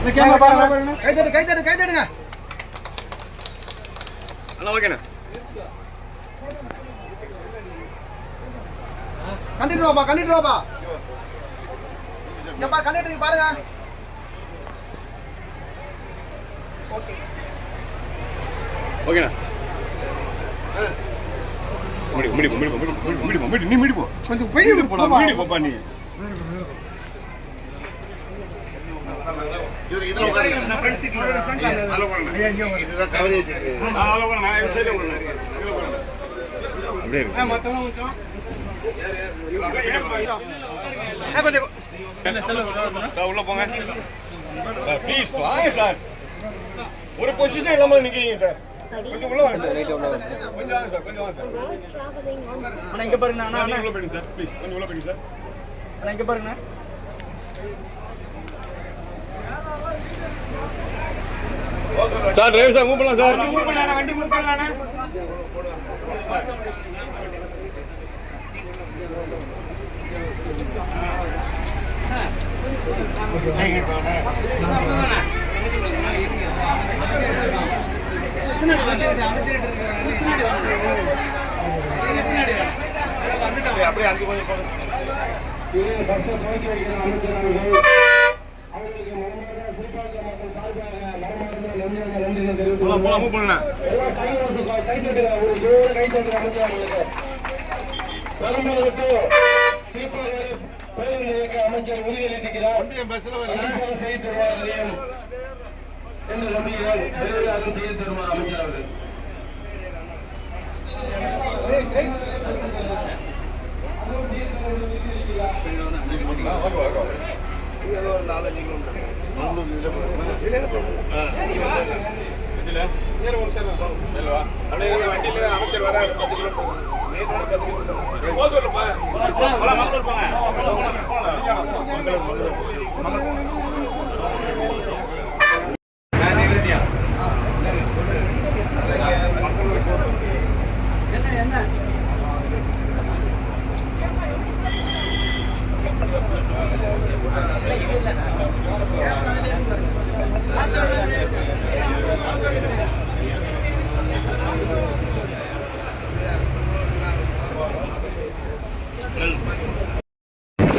இந்த கேமரா பாருங்க. கை தட்டு கை தட்டு கை தட்டுங்க நல்லா ஓகேண்ணா. கண்டிட்டு வாப்பா கண்டிட்டு வாப்பா. எப்பா கண்டிட்டு பாருங்க. ஓகே. ஓகேண்ணா. முடிப்போம் முடிப்போம் முடிப்போம் முடிப்போம் முடிப்போம் முடி நீ முடிப்போம் கொஞ்சம் போயிட்டு போலாம் போலாம் முடி போப்பா நீ. இதுல இதுல உட்காருங்க. ஃப்ரெண்ட் சீட்ல ஹலோ பண்ணு இதுதான் கவரேஜ் ஹலோ பண்ணு நான் இந்த சைடுல பண்ணு அப்படியே இருக்கு. மத்தவங்க கொஞ்சம். உள்ள போங்க. சார் ப்ளீஸ் வாங்க சார். ஒரு பொசிஷன் இல்லாம நிக்கிறீங்க சார். கொஞ்சம் உள்ள வாங்க சார். கொஞ்சம் வாங்க சார் கொஞ்சம் வாங்க சார். அண்ணா இங்க பாருங்க அண்ணா. உள்ள போயிடுங்க சார். ப்ளீஸ் கொஞ்சம் உள்ள போயிடுங்க சார். அண்ணா இங்க பாருங்க சார் டிரைவர் சார் மூவ் பண்ணலாம் சார். மூவ் பண்ணலாம் வண்டி மூவ் பண்ணலாம் அப்படியே அங்கே கொஞ்சம் துவக்கி வைக்கிற அமைச்சர் அவர்கள் தட்டுங்க அமைச்சர் உறுதியளித்திருக்கிறார் செய்து தருவார் என்ற நம்பிக்கையால் விரைவில் செய்து தருவார் அமைச்சர் அவர்கள் வந்து இதுல போடுங்க ஆ. இதுல நேர ஒரு சார் மேல வா அப்படியே வண்டியில அமைச்சர் வர 10 கிலோ போகும் நேரோட 10 கிலோ போகும் போ சொல்லுப்பா. மங்களூர் போங்க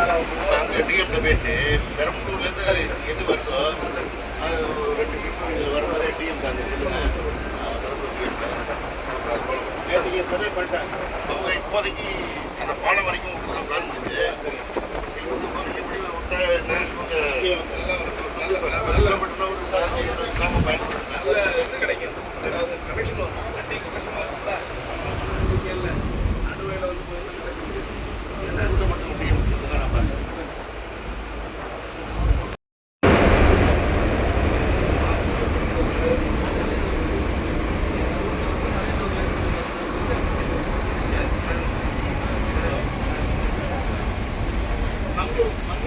அங்கே டிஎம்ல பேசி பெரம்பலூர்லேருந்து எது வருதோ அது ரெண்டு இது வர வர டிஎம் தாங்க சொல்லுங்க. ஆ, பெரம்பலூர் டிஎம்ல அப்புறம் அது போல. நேற்றுக்கு சர்வே பண்ணிட்டேன் அவங்க இப்போதைக்கு அந்த பாலம் வரைக்கும் தான் பிளான் பண்ணுது இது வந்து எப்படி விட்டா என்ன இவங்க நல்ல மட்டும் ஒரு பதினஞ்சு இருபது கிராமம் பயன்படுத்துங்க கிடைக்கும் கமிஷன் வண்டி கமிஷன் நடுவேல வந்து என்ன மட்டும் டிஎம் நான் பார்த்தேன்